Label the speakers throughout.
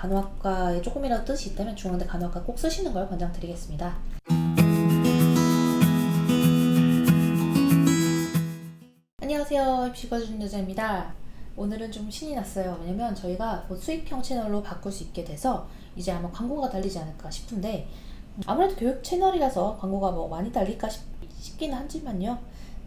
Speaker 1: 간호학과에 조금이라도 뜻이 있다면 중앙대 간호학과 꼭 쓰시는 걸 권장드리겠습니다. 안녕하세요. 입시과준 여자입니다. 오늘은 좀 신이 났어요. 왜냐면 저희가 곧 수익형 채널로 바꿀 수 있게 돼서 이제 아마 광고가 달리지 않을까 싶은데 아무래도 교육 채널이라서 광고가 뭐 많이 달릴까 싶, 싶기는 하지만요.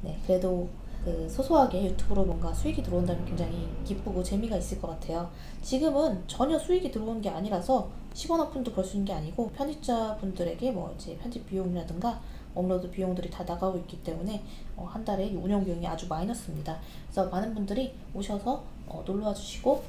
Speaker 1: 네, 그래도 그 소소하게 유튜브로 뭔가 수익이 들어온다면 굉장히 기쁘고 재미가 있을 것 같아요. 지금은 전혀 수익이 들어오는 게 아니라서 10원 오픈도 벌 수 있는 게 아니고 편집자 분들에게 뭐 이제 편집 비용이라든가 업로드 비용들이 다 나가고 있기 때문에 어, 한 달에 운영 비용이 아주 마이너스입니다. 그래서 많은 분들이 오셔서 어, 놀러와 주시고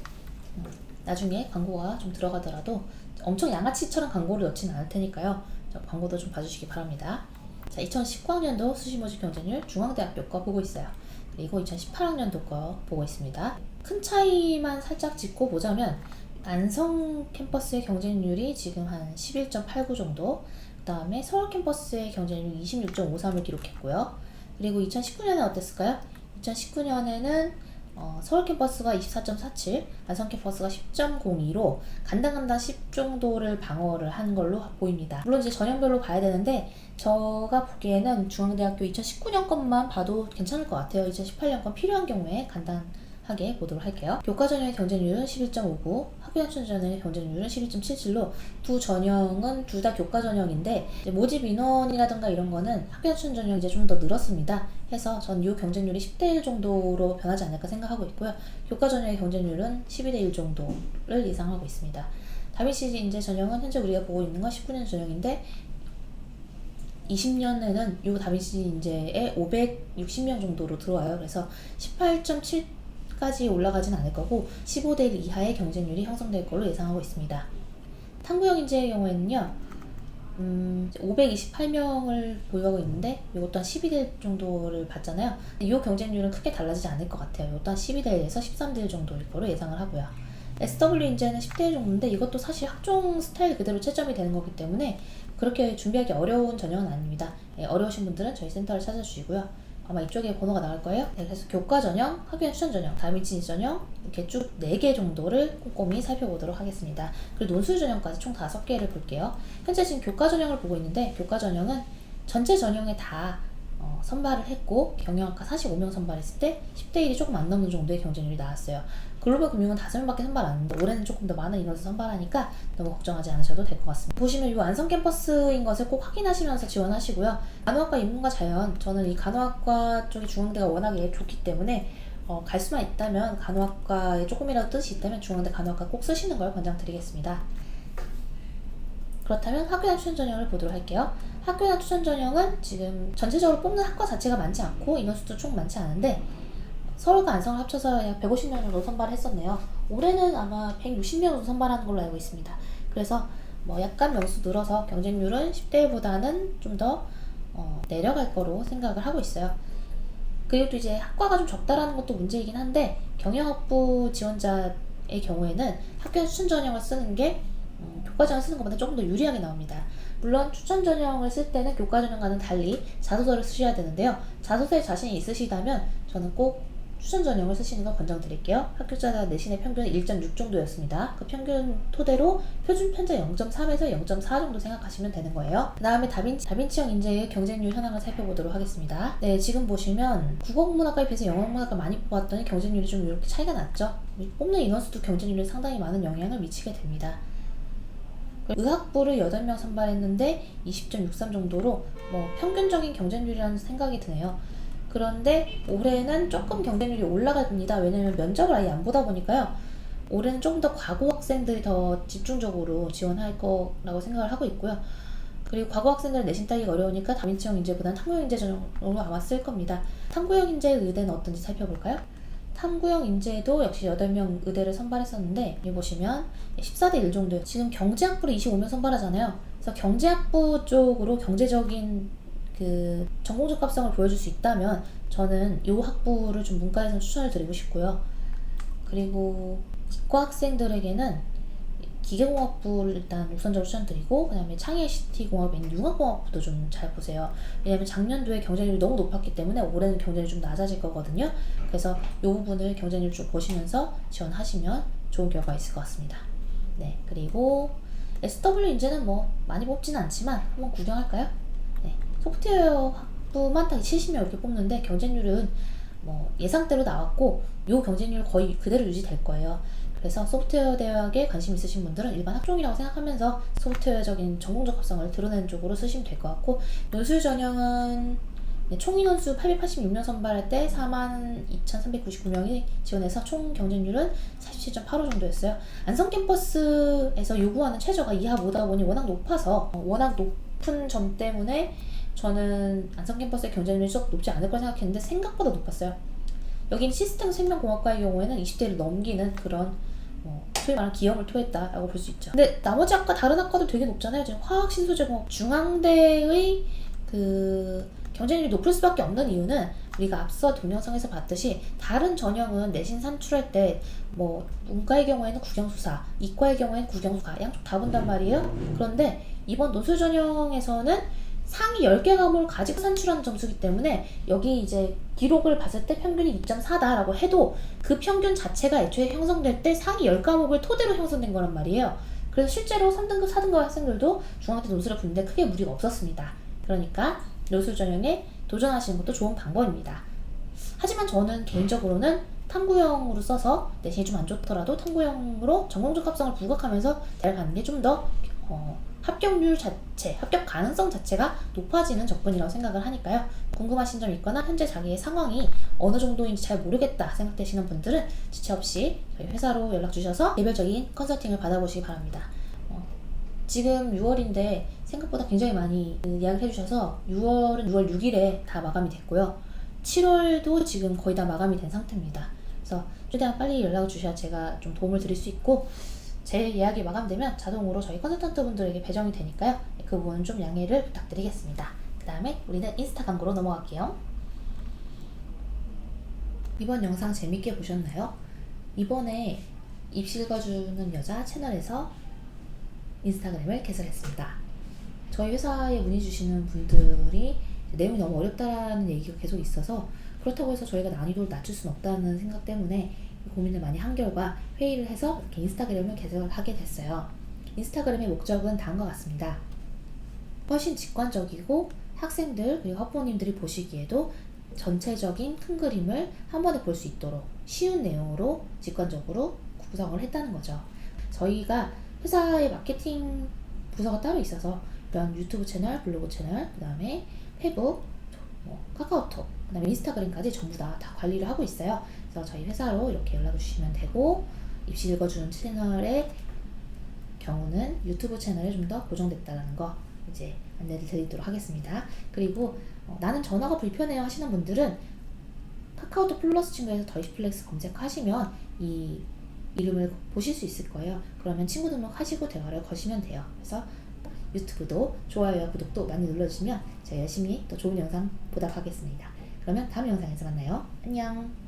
Speaker 1: 음, 나중에 광고가 좀 들어가더라도 엄청 양아치처럼 광고를 넣지는 않을 테니까요. 자, 광고도 좀 봐주시기 바랍니다. 자, 2019학년도 수시모집 경쟁률 중앙대학교 거 보고 있어요. 그리고 2018학년도 거 보고 있습니다. 큰 차이만 살짝 짚고 보자면 안성 캠퍼스의 경쟁률이 지금 한 11.89 정도, 그 다음에 서울 캠퍼스의 경쟁률 26.53을 기록했고요. 그리고 2019년에 어땠을까요? 2019년에는 어, 서울 캠퍼스가 24.47, 안성 캠퍼스가 10.02로 간당간당 10 정도를 방어를 한 걸로 보입니다. 물론 이제 전형별로 봐야 되는데 제가 보기에는 중앙대학교 2019년 것만 봐도 괜찮을 것 같아요. 2018년 건 필요한 경우에 간단 하게 보도록 할게요. 교과 전형의 경쟁률은 11.59, 학교학 전형의 경쟁률은 12.77로 두 전형은 둘 다 교과 전형인데 이제 모집 인원이라든가 이런 거는 학교학 전형 이제 좀 더 늘었습니다. 해서 전 이 경쟁률이 10대 1 정도로 변하지 않을까 생각하고 있고요. 교과 전형의 경쟁률은 12대 1 정도를 예상하고 있습니다. 다빈시 인재 전형은 현재 우리가 보고 있는 건 19년 전형인데 20년에는 이 다빈시 인재에 560명 정도로 들어와요. 그래서 18.7 까지 올라가진 않을 거고 15대 1 이하의 경쟁률이 형성될 걸로 예상하고 있습니다. 탐구형 인재의 경우에는요. 음, 528명을 보유하고 있는데 이것도 한 12대 정도를 받잖아요. 이 경쟁률은 크게 달라지지 않을 것 같아요. 이것도 한 12대 1에서 13대 1 정도일 거로 예상을 하고요. SW 인재는 10대 1 정도인데 이것도 사실 학종 스타일 그대로 채점이 되는 거기 때문에 그렇게 준비하기 어려운 전형은 아닙니다. 예, 어려우신 분들은 저희 센터를 찾아주시고요. 아마 이쪽에 번호가 나올 거예요. 네, 그래서 교과 전형, 학교의 추천 전형, 다미친 전형 이렇게 쭉 4개 정도를 꼼꼼히 살펴보도록 하겠습니다. 그리고 논술 전형까지 총 5개를 볼게요. 현재 지금 교과 전형을 보고 있는데 교과 전형은 전체 전형에 다 어, 선발을 했고 경영학과 45명 선발했을 때 10대 1이 조금 안 넘는 정도의 경쟁률이 나왔어요. 글로벌 금융은 5명밖에 선발 안 했는데 올해는 조금 더 많은 인원수 선발하니까 너무 걱정하지 않으셔도 될 것 같습니다. 보시면 이 안성 캠퍼스인 것을 꼭 확인하시면서 지원하시고요. 간호학과 인문과 자연 저는 이 간호학과 쪽이 중앙대가 워낙에 좋기 때문에 어, 갈 수만 있다면 간호학과에 조금이라도 뜻이 있다면 중앙대 간호학과 꼭 쓰시는 걸 권장드리겠습니다. 그렇다면 학교단 추천 전형을 보도록 할게요. 학교단 추천 전형은 지금 전체적으로 뽑는 학과 자체가 많지 않고 인원수도 총 많지 않은데 서울과 안성을 합쳐서 약 150명 정도 선발했었네요. 올해는 아마 160명 정도 선발하는 걸로 알고 있습니다. 그래서 뭐 약간 명수 늘어서 경쟁률은 10대 1보다는 좀더 어, 내려갈 거로 생각을 하고 있어요. 그리고 또 이제 학과가 좀 적다라는 것도 문제이긴 한데 경영학부 지원자의 경우에는 학교 추천 전형을 쓰는 게 음, 교과 전형 쓰는 것보다 조금 더 유리하게 나옵니다. 물론 추천 전형을 쓸 때는 교과 전형과는 달리 자소서를 쓰셔야 되는데요. 자소서에 자신이 있으시다면 저는 꼭 추천 전형을 쓰시는 걸 권장드릴게요. 합격자 내신의 평균은 1.6 정도였습니다. 그 평균 토대로 표준 편제 0.3에서 0.4 정도 생각하시면 되는 거예요. 그 다음에 다빈치, 다빈치형 인재의 경쟁률 현황을 살펴보도록 하겠습니다. 네, 지금 보시면 국어문학과에 비해서 영어문학과 많이 뽑았더니 경쟁률이 좀 이렇게 차이가 났죠. 뽑는 인원수도 경쟁률에 상당히 많은 영향을 미치게 됩니다. 의학부를 8명 선발했는데 20.63 정도로 뭐 평균적인 경쟁률이라는 생각이 드네요. 그런데 올해는 조금 경쟁률이 올라갑니다. 왜냐면 면접을 아예 안 보다 보니까요. 올해는 조금 더 과고 학생들이 더 집중적으로 지원할 거라고 생각을 하고 있고요. 그리고 과거 학생들은 내신 따기가 어려우니까 다민치형 인재보다는 탐구형 인재 전형으로 아마 쓸 겁니다. 탐구형 인재 의대는 어떤지 살펴볼까요? 탐구형 인재도 역시 8명 의대를 선발했었는데 여기 보시면 14대 1 정도예요. 지금 경제학부를 25명 선발하잖아요. 그래서 경제학부 쪽으로 경제적인 그 전공 적 합성을 보여줄 수 있다면 저는 이 학부를 좀 문과에서 추천을 드리고 싶고요. 그리고 기과 학생들에게는 기계공학부를 일단 우선적으로 추천드리고 그다음에 창의 CT공학인 융합공학부도 좀 잘 보세요. 왜냐하면 작년도에 경쟁률이 너무 높았기 때문에 올해는 경쟁률이 좀 낮아질 거거든요. 그래서 이 부분을 경쟁률 좀 보시면서 지원하시면 좋은 결과 있을 것 같습니다. 네, 그리고 SW 인재는 뭐 많이 뽑지는 않지만 한번 구경할까요? 네, 소프트웨어 학부만 딱 70명 이렇게 뽑는데 경쟁률은 뭐 예상대로 나왔고 요 경쟁률 거의 그대로 유지될 거예요. 그래서 소프트웨어 대학에 관심 있으신 분들은 일반 학종이라고 생각하면서 소프트웨어적인 전공적 합성을 드러내는 쪽으로 쓰시면 될 것 같고 논술 전형은 네, 총 인원수 886명 선발할 때 42,399명이 지원해서 총 경쟁률은 47.85 정도였어요. 안성 캠퍼스에서 요구하는 최저가 2하 5다 보니 워낙 높아서 어, 워낙 높은 점 때문에 저는 안성 캠퍼스의 경쟁률이 썩 높지 않을 거 생각했는데 생각보다 높았어요. 여긴 시스템 생명공학과의 경우에는 20대를 넘기는 그런 뭐 소위 말하는 기염을 토했다라고 볼 수 있죠. 근데 나머지 학과 다른 학과도 되게 높잖아요. 지금 화학, 신소재공학, 중앙대의 그 경쟁률이 높을 수밖에 없는 이유는 우리가 앞서 동영상에서 봤듯이 다른 전형은 내신 산출할 때 뭐 문과의 경우에는 국영수사, 이과의 경우에는 국영수가 양쪽 다 본단 말이에요. 그런데 이번 논술 전형에서는 상위 10개 과목을 가지고 산출한 점수기 때문에 여기 이제 기록을 봤을 때 평균이 2.4다라고 해도 그 평균 자체가 애초에 형성될 때 상위 10과목을 토대로 형성된 거란 말이에요. 그래서 실제로 3등급, 4등급 학생들도 중앙대 논술을 보는데 크게 무리가 없었습니다. 그러니까 논술 전형에 도전하시는 것도 좋은 방법입니다. 하지만 저는 개인적으로는 탐구형으로 써서 내신이 좀 안 좋더라도 탐구형으로 전공적 합성을 부각하면서 대학 가는 게 좀더 어, 합격률 자체, 합격 가능성 자체가 높아지는 접근이라고 생각을 하니까요. 궁금하신 점 있거나 현재 자기의 상황이 어느 정도인지 잘 모르겠다 생각되시는 분들은 지체 없이 저희 회사로 연락 주셔서 개별적인 컨설팅을 받아보시기 바랍니다. 어, 지금 6월인데 생각보다 굉장히 많이 그 예약을 해주셔서 6월은 6월 6일에 다 마감이 됐고요. 7월도 지금 거의 다 마감이 된 상태입니다. 그래서 최대한 빨리 연락을 주셔야 제가 좀 도움을 드릴 수 있고 제 예약이 마감되면 자동으로 저희 컨설턴트 분들에게 배정이 되니까요. 그 부분 좀 양해를 부탁드리겠습니다. 그 다음에 우리는 인스타 광고로 넘어갈게요. 이번 영상 재밌게 보셨나요? 이번에 입시 읽어주는 여자 채널에서 인스타그램을 개설했습니다. 저희 회사에 문의 주시는 분들이 내용이 너무 어렵다라는 얘기가 계속 있어서 그렇다고 해서 저희가 난이도를 낮출 수는 없다는 생각 때문에 고민을 많이 한 결과 회의를 해서 인스타그램을 개설하게 됐어요. 인스타그램의 목적은 다음과 같습니다. 훨씬 직관적이고 학생들 그리고 학부모님들이 보시기에도 전체적인 큰 그림을 한 번에 볼 수 있도록 쉬운 내용으로 직관적으로 구성을 했다는 거죠. 저희가 회사의 마케팅 부서가 따로 있어서 이런 유튜브 채널, 블로그 채널, 그 다음에 페북, 뭐 카카오톡, 그 다음에 인스타그램까지 전부 다, 다 관리를 하고 있어요. 그래서 저희 회사로 이렇게 연락을 주시면 되고 입시 읽어주는 채널의 경우는 유튜브 채널에 좀 더 고정됐다는 거 이제 안내를 드리도록 하겠습니다. 그리고 어, 나는 전화가 불편해요 하시는 분들은 카카오톡 플러스 친구에서 더이플렉스 검색하시면 이 이름을 보실 수 있을 거예요. 그러면 친구 등록하시고 대화를 거시면 돼요. 그래서 유튜브도 좋아요와 구독도 많이 눌러주시면 제가 열심히 더 좋은 영상 보답하겠습니다. 그러면 다음 영상에서 만나요. 안녕.